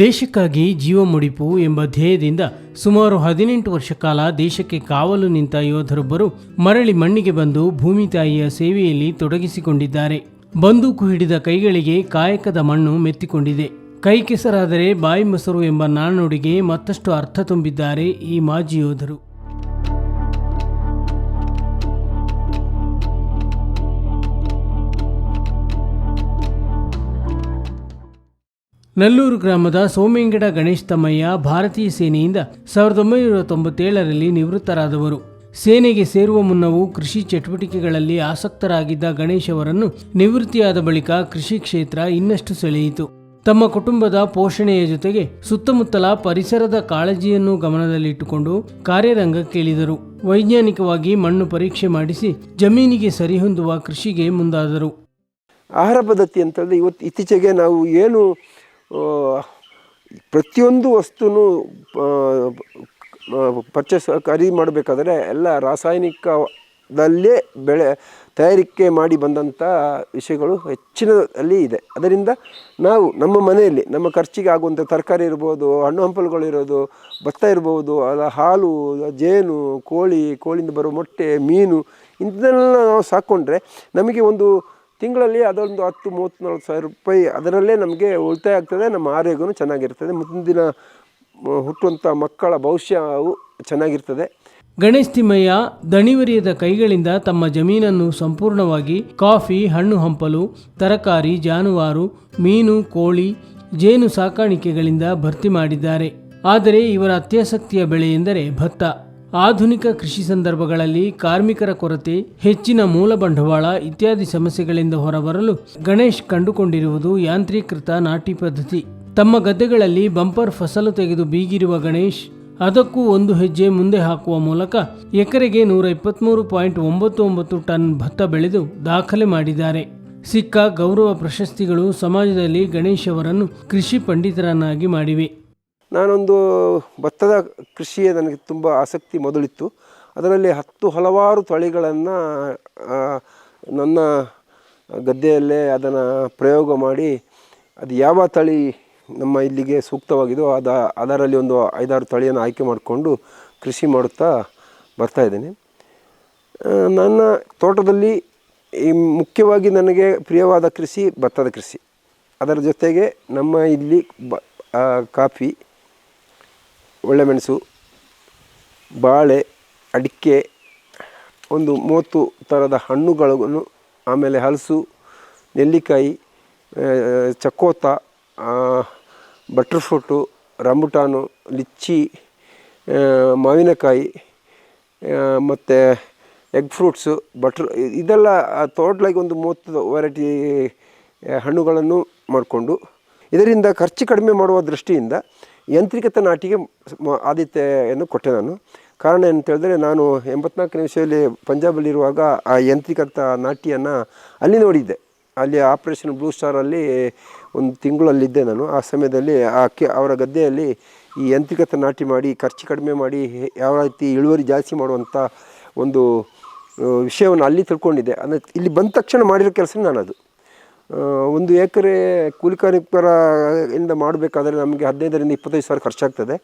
ದೇಶಕ್ಕಾಗಿ ಜೀವ ಮುಡಿಪು ಎಂಬ ಧ್ಯೇಯದಿಂದ ಸುಮಾರು ಹದಿನೆಂಟು ವರ್ಷ ಕಾಲ ದೇಶಕ್ಕೆ ಕಾವಲು ನಿಂತ ಯೋಧರೊಬ್ಬರು ಮರಳಿ ಮಣ್ಣಿಗೆ ಬಂದು ಭೂಮಿ ತಾಯಿಯ ಸೇವೆಯಲ್ಲಿ ತೊಡಗಿಸಿಕೊಂಡಿದ್ದಾರೆ. ಬಂದೂಕು ಹಿಡಿದ ಕೈಗಳಿಗೆ ಕಾಯಕದ ಮಣ್ಣು ಮೆತ್ತಿಕೊಂಡಿದೆ. ಕೈ ಕೆಸರಾದರೆ ಬಾಯಿ ಮೊಸರು ಎಂಬ ನಾಣ್ಣುಡಿಗೆ ಮತ್ತಷ್ಟು ಅರ್ಥ ತುಂಬಿದ್ದಾರೆ ಈ ಮಾಜಿ ಯೋಧರು. ನಲ್ಲೂರು ಗ್ರಾಮದ ಸೋಮೇಂಗಡ ಗಣೇಶ್ ತಮ್ಮಯ್ಯ ಭಾರತೀಯ ಸೇನೆಯಿಂದ ಸಾವಿರದ ಒಂಬೈನೂರ ತೊಂಬತ್ತೇಳರಲ್ಲಿ ನಿವೃತ್ತರಾದವರು. ಸೇನೆಗೆ ಸೇರುವ ಮುನ್ನವೂ ಕೃಷಿ ಚಟುವಟಿಕೆಗಳಲ್ಲಿ ಆಸಕ್ತರಾಗಿದ್ದ ಗಣೇಶ್ ಅವರನ್ನು ನಿವೃತ್ತಿಯಾದ ಬಳಿಕ ಕೃಷಿ ಕ್ಷೇತ್ರ ಇನ್ನಷ್ಟು ಸೆಳೆಯಿತು. ತಮ್ಮ ಕುಟುಂಬದ ಪೋಷಣೆಯ ಜೊತೆಗೆ ಸುತ್ತಮುತ್ತಲ ಪರಿಸರದ ಕಾಳಜಿಯನ್ನು ಗಮನದಲ್ಲಿಟ್ಟುಕೊಂಡು ಕಾರ್ಯರಂಗಕ್ಕಿಳಿದರು ವೈಜ್ಞಾನಿಕವಾಗಿ ಮಣ್ಣು ಪರೀಕ್ಷೆ ಮಾಡಿಸಿ ಜಮೀನಿಗೆ ಸರಿಹೊಂದುವ ಕೃಷಿಗೆ ಮುಂದಾದರು. ಆಹಾರ ಪದ್ಧತಿ ಅಂತಂದರೆ ಇವತ್ತು ಇತ್ತೀಚೆಗೆ ನಾವು ಏನು ಪ್ರತಿಯೊಂದು ವಸ್ತುನು ಪರ್ಚೇಸ್ ಖರೀದಿ ಮಾಡಬೇಕಾದ್ರೆ ಎಲ್ಲ ರಾಸಾಯನಿಕದಲ್ಲೇ ಬೆಳೆ, ತಯಾರಿಕೆ ಮಾಡಿ ಬಂದಂಥ ವಿಷಯಗಳು ಹೆಚ್ಚಿನದಲ್ಲಿ ಇದೆ. ಅದರಿಂದ ನಾವು ನಮ್ಮ ಮನೆಯಲ್ಲಿ, ನಮ್ಮ ಖರ್ಚಿಗೆ ಆಗುವಂಥ ತರಕಾರಿ ಇರ್ಬೋದು, ಹಣ್ಣು ಹಂಪಲುಗಳು ಇರೋದು, ಭತ್ತ ಇರ್ಬೋದು, ಅಲ್ಲ ಹಾಲು, ಜೇನು, ಕೋಳಿ, ಕೋಳಿಯಿಂದ ಬರೋ ಮೊಟ್ಟೆ, ಮೀನು ಇಂಥದ್ದೆಲ್ಲ ನಾವು ಸಾಕ್ಕೊಂಡ್ರೆ ನಮಗೆ ಒಂದು ತಿಂಗಳಲ್ಲಿ ಅದೊಂದು ಹತ್ತು ಮೂವತ್ತು ನಲ್ವತ್ತು ಸಾವಿರ ರೂಪಾಯಿ ಅದರಲ್ಲೇ ನಮಗೆ ಉಳಿತಾಯ ಆಗ್ತದೆ, ನಮ್ಮ ಆರೋಗ್ಯವೂ ಚೆನ್ನಾಗಿರ್ತದೆ. ಮುಂದಿನ ಹುಟ್ಟುವಂಥ ಮಕ್ಕಳ ಭವಿಷ್ಯವು ಚೆನ್ನಾಗಿರ್ತದೆ. ಗಣೇಶ್ ತಿಮ್ಮಯ್ಯ ದಣಿವರಿಯದ ಕೈಗಳಿಂದ ತಮ್ಮ ಜಮೀನನ್ನು ಸಂಪೂರ್ಣವಾಗಿ ಕಾಫಿ, ಹಣ್ಣು ಹಂಪಲು, ತರಕಾರಿ, ಜಾನುವಾರು, ಮೀನು, ಕೋಳಿ, ಜೇನು ಸಾಕಾಣಿಕೆಗಳಿಂದ ಭರ್ತಿ ಮಾಡಿದ್ದಾರೆ. ಆದರೆ ಇವರ ಅತ್ಯಾಸಕ್ತಿಯ ಬೆಳೆ ಎಂದರೆ ಭತ್ತ. ಆಧುನಿಕ ಕೃಷಿ ಸಂದರ್ಭಗಳಲ್ಲಿ ಕಾರ್ಮಿಕರ ಕೊರತೆ, ಹೆಚ್ಚಿನ ಮೂಲ ಬಂಡವಾಳ ಇತ್ಯಾದಿ ಸಮಸ್ಯೆಗಳಿಂದ ಹೊರಬರಲು ಗಣೇಶ್ ಕಂಡುಕೊಂಡಿರುವುದು ಯಾಂತ್ರೀಕೃತ ನಾಟಿ ಪದ್ಧತಿ. ತಮ್ಮ ಗದ್ದೆಗಳಲ್ಲಿ ಬಂಪರ್ ಫಸಲು ತೆಗೆದು ಬೀಗಿರುವ ಗಣೇಶ್, ಅದಕ್ಕೂ ಒಂದು ಹೆಜ್ಜೆ ಮುಂದೆ ಹಾಕುವ ಮೂಲಕ ಎಕರೆಗೆ ನೂರ ಇಪ್ಪತ್ತ್ಮೂರು ಪಾಯಿಂಟ್ ಒಂಬತ್ತು ಒಂಬತ್ತು ಟನ್ ಭತ್ತ ಬೆಳೆದು ದಾಖಲೆ ಮಾಡಿದ್ದಾರೆ. ಸಿಕ್ಕ ಗೌರವ ಪ್ರಶಸ್ತಿಗಳು ಸಮಾಜದಲ್ಲಿ ಗಣೇಶ್ ಅವರನ್ನು ಕೃಷಿ ಪಂಡಿತರನ್ನಾಗಿ ಮಾಡಿವೆ. ನಾನೊಂದು ಭತ್ತದ ಕೃಷಿಯೇ ನನಗೆ ತುಂಬ ಆಸಕ್ತಿ ಮೊದಲಿತ್ತು. ಅದರಲ್ಲಿ ಹತ್ತು ಹಲವಾರು ತಳಿಗಳನ್ನು ನನ್ನ ಗದ್ದೆಯಲ್ಲೇ ಅದನ್ನು ಪ್ರಯೋಗ ಮಾಡಿ, ಅದು ಯಾವ ತಳಿ ನಮ್ಮ ಇಲ್ಲಿಗೆ ಸೂಕ್ತವಾಗಿದೋ ಅದು, ಅದರಲ್ಲಿ ಒಂದು ಐದಾರು ತಳಿಯನ್ನು ಆಯ್ಕೆ ಮಾಡಿಕೊಂಡು ಕೃಷಿ ಮಾಡುತ್ತಾ ಬರ್ತಾ ಇದ್ದೇನೆ. ನನ್ನ ತೋಟದಲ್ಲಿ ಈ ಮುಖ್ಯವಾಗಿ ನನಗೆ ಪ್ರಿಯವಾದ ಕೃಷಿ ಭತ್ತದ ಕೃಷಿ. ಅದರ ಜೊತೆಗೆ ನಮ್ಮ ಇಲ್ಲಿ ಬ ಕಾಫಿ ಒಳ್ಳೆಮೆಣಸು ಬಾಳೆ, ಅಡಿಕೆ, ಒಂದು ಮೂವತ್ತು ಥರದ ಹಣ್ಣುಗಳನ್ನು, ಆಮೇಲೆ ಹಲಸು, ನೆಲ್ಲಿಕಾಯಿ ಚಕ್ಕೋತ ಬಟರ್ ಫ್ರೂಟು ರಂಬುಟಾನು ಲಿಚ್ಚಿ ಮಾವಿನಕಾಯಿ ಮತ್ತು ಎಗ್ ಫ್ರೂಟ್ಸು ಬಟ್ರ್ ಇದೆಲ್ಲ ತೋಟ್ಲಾಗಿ ಒಂದು ಮೂವತ್ತು ವೆರೈಟಿ ಹಣ್ಣುಗಳನ್ನು ಮಾಡಿಕೊಂಡು ಇದರಿಂದ ಖರ್ಚು ಕಡಿಮೆ ಮಾಡುವ ದೃಷ್ಟಿಯಿಂದ ಯಾಂತ್ರಿಕತೆ ನಾಟಿಗೆ ಆದ್ಯತೆಯನ್ನು ಕೊಟ್ಟೆ ನಾನು. ಕಾರಣ ಏನಂತ ಹೇಳಿದ್ರೆ ನಾನು ಎಂಬತ್ನಾಲ್ಕನೇ ವಿಷಯದಲ್ಲಿ ಪಂಜಾಬಲ್ಲಿರುವಾಗ ಆ ಯಾಂತ್ರಿಕತ ನಾಟಿಯನ್ನು ಅಲ್ಲಿ ನೋಡಿದ್ದೆ. ಅಲ್ಲಿ ಆಪ್ರೇಷನ್ ಬ್ಲೂ ಸ್ಟಾರಲ್ಲಿ ಒಂದು ತಿಂಗಳಲ್ಲಿದ್ದೆ ನಾನು. ಆ ಸಮಯದಲ್ಲಿ ಆ ಕೆ, ಅವರ ಗದ್ದೆಯಲ್ಲಿ ಈ ಯಾಂತ್ರಿಕತೆ ನಾಟಿ ಮಾಡಿ, ಖರ್ಚು ಕಡಿಮೆ ಮಾಡಿ ಯಾವ ರೀತಿ ಇಳುವರಿ ಜಾಸ್ತಿ ಮಾಡುವಂಥ ಒಂದು, ವಿಷಯವನ್ನು ಅಲ್ಲಿ ತಿಳ್ಕೊಂಡಿದ್ದೆ. ಅಂದರೆ ಇಲ್ಲಿ ಬಂದ ತಕ್ಷಣ ಮಾಡಿರೋ ಕೆಲಸ ನಾನು ಅದು ಒಂದು ಎಕರೆ ಕೂಲಿ ಕಾರ್ಮಿಕರ ಇಂದ ಮಾಡಬೇಕಾದ್ರೆ ನಮಗೆ ಹದಿನೈದರಿಂದ ಇಪ್ಪತ್ತೈದು ಸಾವಿರ ಖರ್ಚಾಗ್ತದೆ.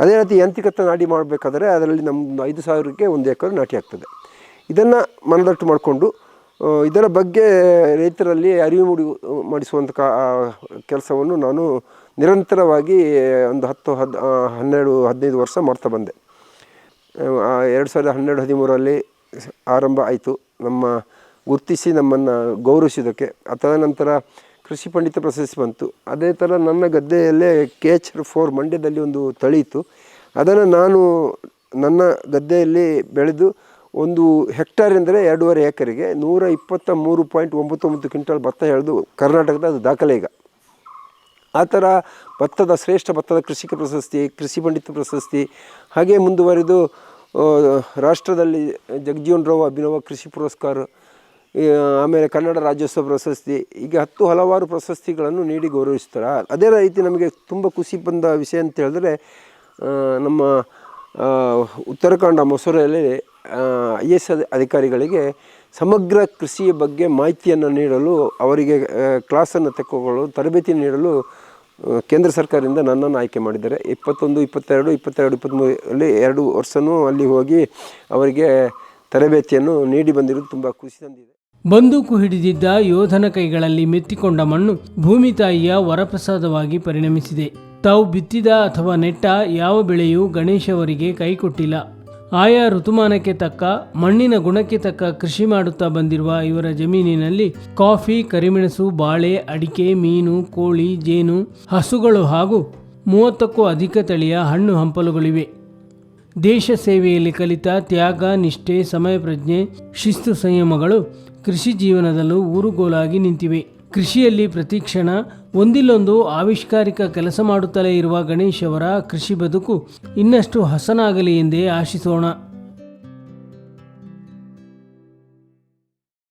ಅದೇ ರೀತಿ ಯಾಂತ್ರಿಕತೆ ನಾಟಿ ಮಾಡಬೇಕಾದ್ರೆ ಅದರಲ್ಲಿ ನಮ್ಮ ಐದು ಸಾವಿರಕ್ಕೆ ಒಂದು ಎಕರೆ ನಾಟಿ ಆಗ್ತದೆ. ಇದನ್ನು ಮನದಟ್ಟು ಮಾಡಿಕೊಂಡು ಇದರ ಬಗ್ಗೆ ರೈತರಲ್ಲಿ ಅರಿವು ಮೂಡಿ ಮಾಡಿಸುವಂಥ ಕಾ ಕೆಲಸವನ್ನು ನಾನು ನಿರಂತರವಾಗಿ ಒಂದು ಹತ್ತು, ಹದ್ ಹನ್ನೆರಡು, ಹದಿನೈದು ವರ್ಷ ಮಾಡ್ತಾ ಬಂದೆ. ಎರಡು ಸಾವಿರದ ಹನ್ನೆರಡು, ಹದಿಮೂರರಲ್ಲಿ ಆರಂಭ ಆಯಿತು. ನಮ್ಮ ಗುರುತಿಸಿ ನಮ್ಮನ್ನು ಗೌರವಿಸಿದ್ದಕ್ಕೆ. ಆ ತದನಂತರ ಕೃಷಿ ಪಂಡಿತ ಪ್ರಶಸ್ತಿ ಬಂತು. ಅದೇ ಥರ ನನ್ನ ಗದ್ದೆಯಲ್ಲೇ ಕೆ ಎಚ್ ಫೋರ್ ಮಂಡ್ಯದಲ್ಲಿ ಒಂದು ತಳಿ ಇತ್ತು. ಅದನ್ನು ನಾನು ನನ್ನ ಗದ್ದೆಯಲ್ಲಿ ಬೆಳೆದು ಒಂದು ಹೆಕ್ಟರ್ ಎಂದರೆ ಎರಡೂವರೆ ಎಕರೆಗೆ ನೂರ ಇಪ್ಪತ್ತ ಮೂರು ಪಾಯಿಂಟ್ ಒಂಬತ್ತೊಂಬತ್ತು ಕ್ವಿಂಟಲ್ ಭತ್ತ ಎಳೆದು ಕರ್ನಾಟಕದ ಅದು ದಾಖಲೆ ಈಗ. ಆ ಥರ ಭತ್ತದ ಶ್ರೇಷ್ಠ ಭತ್ತದ ಕೃಷಿಕ ಪ್ರಶಸ್ತಿ, ಕೃಷಿ ಪಂಡಿತ ಪ್ರಶಸ್ತಿ, ಹಾಗೆ ಮುಂದುವರೆದು ರಾಷ್ಟ್ರದಲ್ಲಿ ಜಗಜೀವನ್ ರಾವ್ ಅಭಿನವ ಕೃಷಿ ಪುರಸ್ಕಾರ ಆಮೇಲೆ ಕನ್ನಡ ರಾಜ್ಯೋತ್ಸವ ಪ್ರಶಸ್ತಿ ಹೀಗೆ ಹತ್ತು ಹಲವಾರು ಪ್ರಶಸ್ತಿಗಳನ್ನು ನೀಡಿ ಗೌರವಿಸ್ತಾರೆ. ಅದೇ ರೀತಿ ನಮಗೆ ತುಂಬ ಖುಷಿ ಬಂದ ವಿಷಯ ಅಂತ ಹೇಳಿದ್ರೆ ನಮ್ಮ ಉತ್ತರಾಖಂಡ ಮೊಸರಲ್ಲಿ ಐ ಎಸ್ ಅಧಿಕಾರಿಗಳಿಗೆ ಸಮಗ್ರ ಕೃಷಿಯ ಬಗ್ಗೆ ಮಾಹಿತಿಯನ್ನು ನೀಡಲು, ಅವರಿಗೆ ಕ್ಲಾಸನ್ನು ತೆಕ್ಕೊಳ್ಳಲು, ತರಬೇತಿ ನೀಡಲು ಕೇಂದ್ರ ಸರ್ಕಾರದಿಂದ ನನ್ನನ್ನು ಆಯ್ಕೆ ಮಾಡಿದ್ದಾರೆ. ಇಪ್ಪತ್ತೊಂದು, ಇಪ್ಪತ್ತೆರಡು ಇಪ್ಪತ್ತೆರಡು ಇಪ್ಪತ್ತ್ಮೂರಲ್ಲಿ ಎರಡು ವರ್ಷವೂ ಅಲ್ಲಿ ಹೋಗಿ ಅವರಿಗೆ ತರಬೇತಿಯನ್ನು ನೀಡಿ ಬಂದಿರೋದು ತುಂಬ ಖುಷಿ ತಂದಿದೆ. ಬಂದೂಕು ಹಿಡಿದಿದ್ದ ಯೋಧನ ಕೈಗಳಲ್ಲಿ ಮೆತ್ತಿಕೊಂಡ ಮಣ್ಣು ಭೂಮಿ ತಾಯಿಯ ವರಪ್ರಸಾದವಾಗಿ ಪರಿಣಮಿಸಿದೆ. ತಾವು ಬಿತ್ತಿದ ಅಥವಾ ನೆಟ್ಟ ಯಾವ ಬೆಳೆಯೂ ಗಣೇಶವರಿಗೆ ಕೈಕೊಟ್ಟಿಲ್ಲ. ಆಯಾ ಋತುಮಾನಕ್ಕೆ ತಕ್ಕ, ಮಣ್ಣಿನ ಗುಣಕ್ಕೆ ತಕ್ಕ ಕೃಷಿ ಮಾಡುತ್ತಾ ಬಂದಿರುವ ಇವರ ಜಮೀನಿನಲ್ಲಿ ಕಾಫಿ, ಕರಿಮೆಣಸು, ಬಾಳೆ, ಅಡಿಕೆ, ಮೀನು, ಕೋಳಿ, ಜೇನು, ಹಸುಗಳು ಹಾಗೂ ಮೂವತ್ತಕ್ಕೂ ಅಧಿಕ ತಳಿಯ ಹಣ್ಣು ಹಂಪಲುಗಳಿವೆ. ದೇಶ ಸೇವೆಯಲ್ಲಿ ಕಲಿತ ತ್ಯಾಗ, ನಿಷ್ಠೆ ಸಮಯ ಪ್ರಜ್ಞೆ ಶಿಸ್ತು ಸಂಯಮಗಳು ಕೃಷಿ ಜೀವನದಲ್ಲೂ ಊರುಗೋಲಾಗಿ ನಿಂತಿವೆ. ಕೃಷಿಯಲ್ಲಿ ಪ್ರತಿ ಕ್ಷಣ ಒಂದಿಲ್ಲೊಂದು ಆವಿಷ್ಕಾರಿಕ ಕೆಲಸ ಮಾಡುತ್ತಲೇ ಇರುವ ಗಣೇಶ್ ಅವರ ಕೃಷಿ ಬದುಕು ಇನ್ನಷ್ಟು ಹಸನಾಗಲಿ ಎಂದೇ ಆಶಿಸೋಣ.